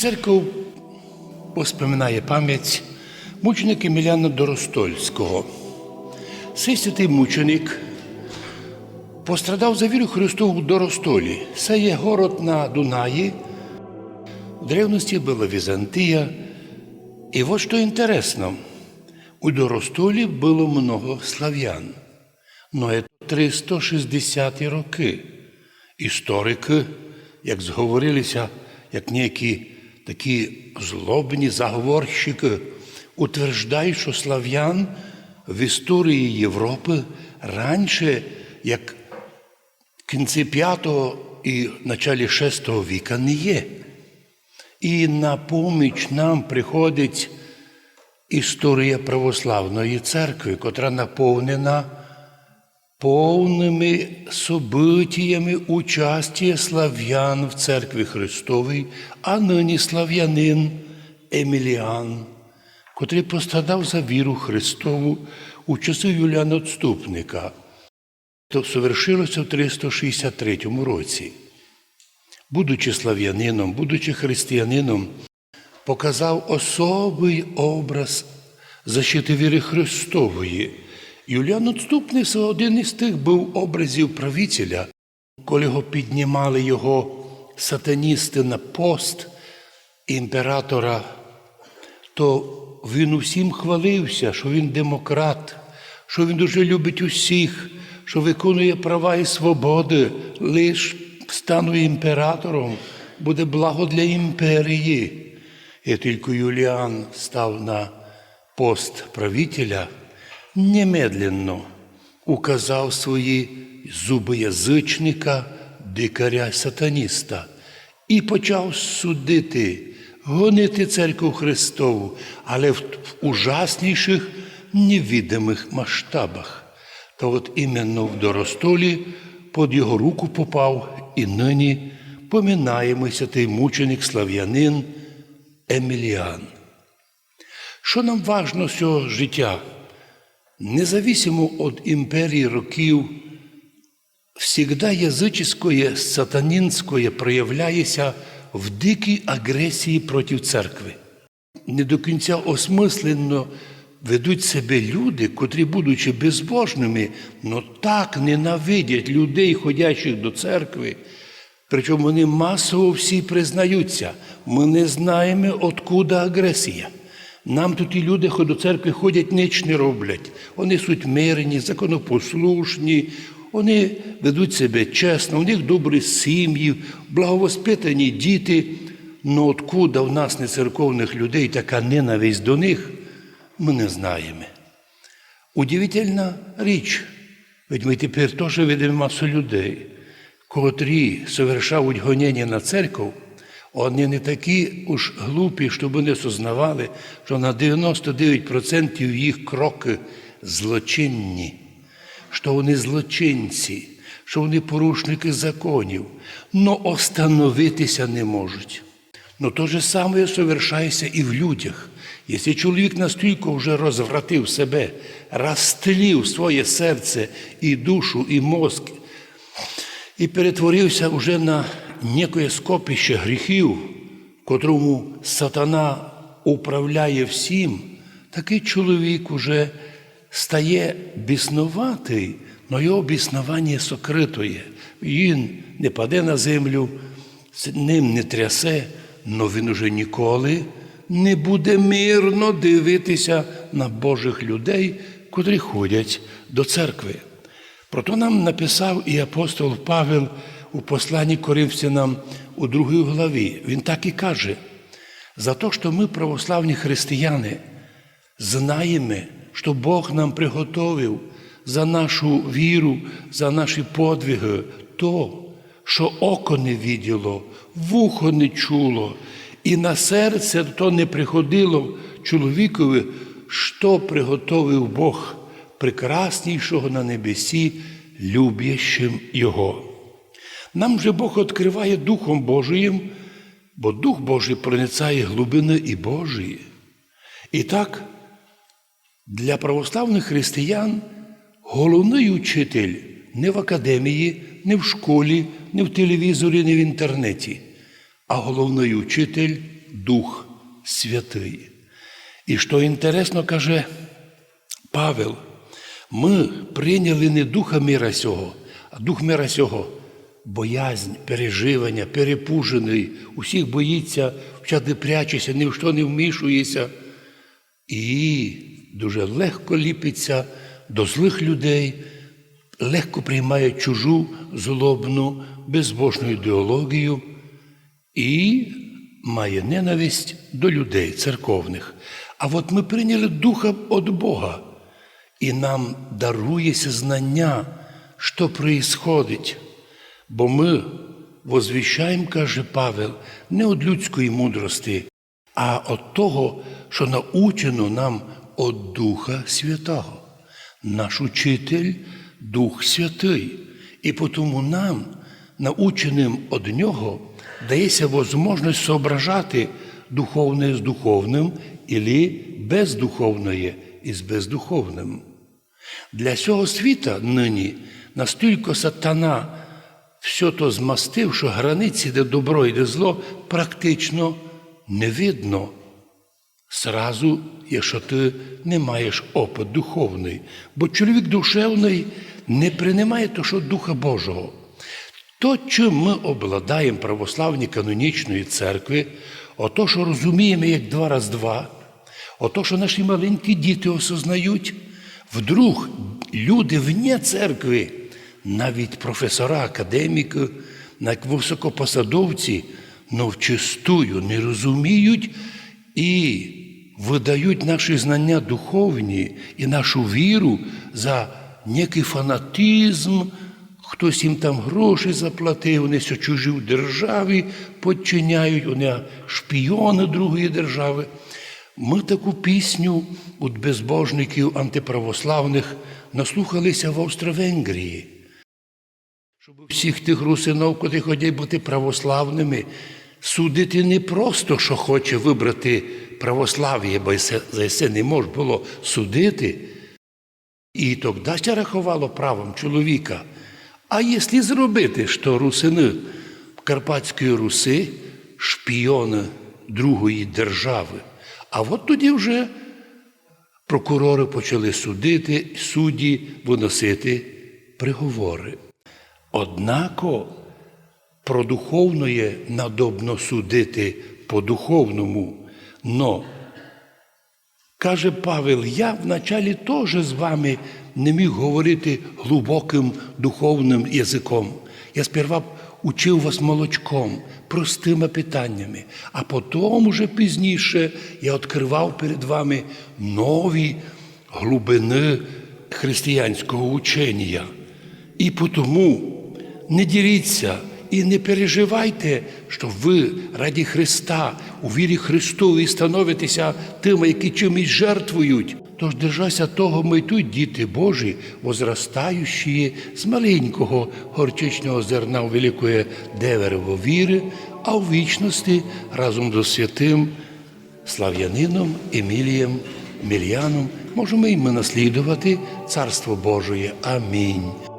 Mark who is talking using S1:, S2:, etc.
S1: Церков поспоминає пам'ять мученика Еміляна Доростольського. Цей святий мученик пострадав за віру Христову Доростолі. Це є город на Дунаї. В древності була Візантія. І от що інтересно, у Доростолі було много слав'ян. Но це 360 роки. Історики, як зговорилися, як ніякі такі злобні заговорщики, утверждають, що слав'ян в історії Європи раніше, як в кінці 5 і началі 6 віка не є. І на поміч нам приходить історія православної церкви, котра наповнена повними событиями участия слав'ян в церкві Христовій, а нині слав'янин Еміліан, котрий пострадав за віру Христову у часи Юліана Отступника. То совершилося в 363 році. Будучи слав'янином, будучи християнином, показав особий образ защити віри Христової. Юліан Отступний це один із тих був образів правителя, коли його піднімали його сатаністи на пост імператора, то він усім хвалився, що він демократ, що він дуже любить усіх, що виконує права і свободи, лиш стану імператором, буде благо для імперії. І тільки Юліан став на пост правителя, немедленно указав свої зуби язичника, дикаря сатаніста, і почав судити, гонити церкву Христову, але в ужасніших невідомих масштабах. То от іменно в Доростолі під його руку попав і нині поминаємося той мученик слав'янин Еміліан. Що нам важно з цього життя? Независимо від імперії років, всегда язичськое, сатанінськое проявляється в дикій агресії проти церкви. Не до кінця осмисленно ведуть себе люди, котрі, будучи безбожними, но так ненавидять людей, ходячих до церкви. Причому вони масово всі признаються, ми не знаємо, откуда агресія. Нам тут і люди до церкви ходять, ніч не роблять. Вони суть мирні, законопослушні, вони ведуть себе чесно, у них добрі сім'ї, благовоспитані діти. Ну откуда в нас, не церковних людей, така ненависть до них, ми не знаємо. Удивительна річ, ведь ми тепер теж видимо масу людей, котрі совершають гонення на церкву, вони не такі уж глупі, щоб вони сознавали, що на 99% їх кроки злочинні, що вони злочинці, що вони порушники законів, но остановитися не можуть. Но то же саме совершається і в людях. Якщо чоловік настільки вже розвратив себе, розстрілив своє серце і душу, і мозк, і перетворився вже на некое скопище гріхів, котрому сатана управляє всім, такий чоловік уже стає біснуватий, але його біснування сокритує. Він не паде на землю, ним не трясе, але він уже ніколи не буде мирно дивитися на Божих людей, котрі ходять до церкви. Прото нам написав і апостол Павел у посланні Коринфянам у другій главі. Він так і каже: за те, що ми, православні християни, знаємо, що Бог нам приготовив за нашу віру, за наші подвиги, то, що око не виділо, вухо не чуло, і на серце то не приходило чоловікові, що приготовив Бог прекраснішого на небесі, любящим Його. Нам же Бог відкриває Духом Божиїм, бо Дух Божий проницає глибини і Божої. І так, для православних християн головний учитель не в академії, не в школі, не в телевізорі, не в інтернеті, а головний учитель Дух Святий. І що інтересно каже Павел, ми прийняли не духа мира сього, а дух мира сього боязнь, переживання, перепужений, усіх боїться, всяди прячеться, ні в що не вмішується. І дуже легко ліпиться до злих людей, легко приймає чужу злобну, безбожну ідеологію і має ненависть до людей церковних. А от ми прийняли духа від Бога, і нам дарується знання, що происходить. Бо ми возвіщаємо, каже Павел, не від людської мудрості, а від того, що научено нам від Духа Святого. Наш учитель Дух Святий. І тому нам, наученим від Нього, дається можливість соображати духовне з духовним, і бездуховне із бездуховним. Для цього світа нині настільки сатана все то змастив, що границі, де добро і де зло, практично не видно. Сразу, якщо ти не маєш опит духовний, бо чоловік душевний не приймає то, що Духа Божого. То, чим ми обладаємо православні канонічної церкви, ото, що розуміємо, як два раз два, ото, що наші маленькі діти осознають, вдруг люди вне церкви, навіть професора, академіки, навіть високопосадовці, но вчистую не розуміють і видають наші знання духовні і нашу віру за некий фанатизм. Хтось їм там гроші заплатив, вони все чужі в державі підчиняють, вони шпіони другої держави. Ми таку пісню від безбожників антиправославних наслухалися в Австро-Венгрії. Щоб всіх тих русинов, котрі ходять бути православними, судити не просто, що хоче вибрати православ'я, бо за це не можна було судити. І тоді це рахувало правом чоловіка. А якщо зробити, що русини Карпатської Руси шпіони другої держави, а от тоді вже прокурори почали судити, судді виносити приговори. Однако про духовне надобно судити по духовному. Но, каже Павел, я вначалі теж з вами не міг говорити глибоким духовним язиком. Я сперва учив вас молочком, простими питаннями, а потім уже пізніше я відкривав перед вами нові глибини християнського учення. І тому не діліться і не переживайте, що ви раді Христа у вірі Христовій становитеся тими, які чимось жертвують. Тож держася того, ми тут, діти Божі, возростаючі з маленького горчичного зерна у великої дерево віри, а у вічності разом з святим слав'янином Емілієм Мільяном можемо і ми наслідувати Царство Божоє. Амінь.